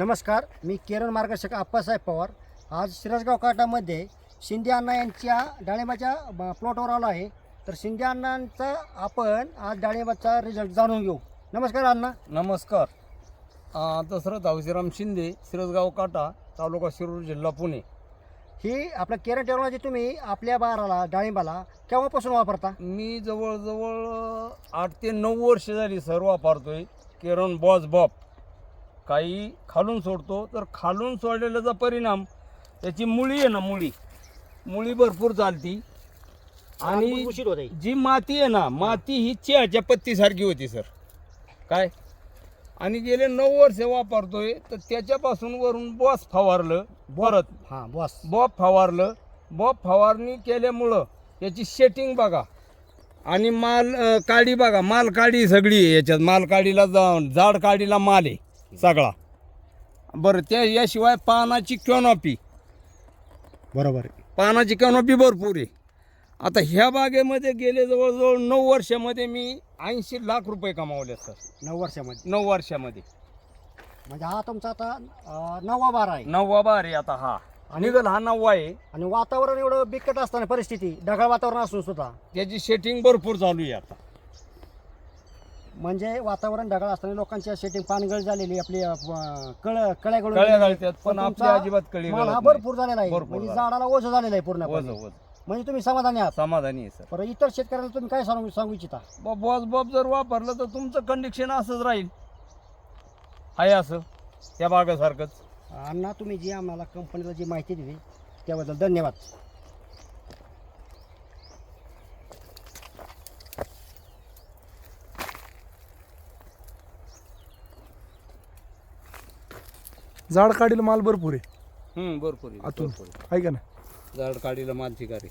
नमस्कार मी किरण मार्गदर्शक आप्पासाहेब पवार. आज शिरसगाव काटामध्ये शिंदे अण्णा यांच्या डाळिंबाच्या प्लॉटवर आलो आहे. तर शिंदे अण्णांचा आपण आज डाळिंबाचा रिझल्ट जाणून घेऊ. नमस्कार अण्णा. नमस्कार. दशरथ हौशीराम शिंदे सिरसगाव काटा तालुका शिरूर जिल्हा पुणे. ही आपल्या केरळ टेक्नॉलॉजी तुम्ही आपल्या बाराला डाळिंबाला केव्हापासून वापरता? मी जवळजवळ आठ ते नऊ वर्ष झाली सर वापरतोय. केरन बॉस बॉप. काही खालून सोडतो तर खालून सोडलेल्याचा परिणाम त्याची मुळी आहे ना मुळी. मुळी भरपूर चालती. आणि उशीर होते जी माती आहे ना माती ही चहाच्या पत्तीसारखी होती सर. काय? आणि गेले नऊ वर्ष वापरतोय तर त्याच्यापासून वरून बॉस फवारलं परत. हां बॉस. बॉब फवारलं. बॉब फवारणी केल्यामुळं याची सेटिंग बघा. आणि माल अं, काडी बघा माल काडी सगळी आहे याच्यात. माल काडीला जा- जाड काडीला माल आहे. सगळा. बरं त्या याशिवाय पानाची कॅनॉपी बरोबर. पानाची कॅनॉपी भरपूर आहे. आता ह्या बागेमध्ये गेले जवळजवळ नऊ वर्षामध्ये मी ऐंशी लाख रुपये कमावले सर नऊ वर्षामध्ये? नऊ वर्षामध्ये. म्हणजे हा तुमचा आता अं, नववा बारा आहे. नववा बार आहे आता हा. निघल हा नववा आहे. आणि वातावरण एवढं बिकट असताना परिस्थिती ढगाळ वातावरण असून सुद्धा. त्याची सेटिंग भरपूर चालू आहे आता. म्हणजे वातावरण ढगाळ असताना लोकांची सेटिंग पानगळ झालेली आपली अं, कळ कळ्या गळून कळ्या. घालतात पण अजिबात कळी माल हा भरपूर झालेला आहे. भरपूर म्हणजे झाला. झाडाला ओझ झालेला आहे पूर्ण वज वज म्हणजे तुम्ही समाधानी आहात? समाधानी आहे सर. बरं इतर शेतकऱ्याला तुम्ही काय सांगू सांगू इच्छिता? बॉस बॉब जर वापरलं तर तुमचं कंडिक्शन असंच राहील. आहे असं त्या बागासारखंच अण्णा तुम्ही जी आम्हाला कंपनीला जी माहिती दिली त्याबद्दल धन्यवाद. झाड काढील माल भरपूर आहे हम्म, भरपूर आहे, आतून. भरपूर आहे. आहे का ना झाड काढीला माल चिकारी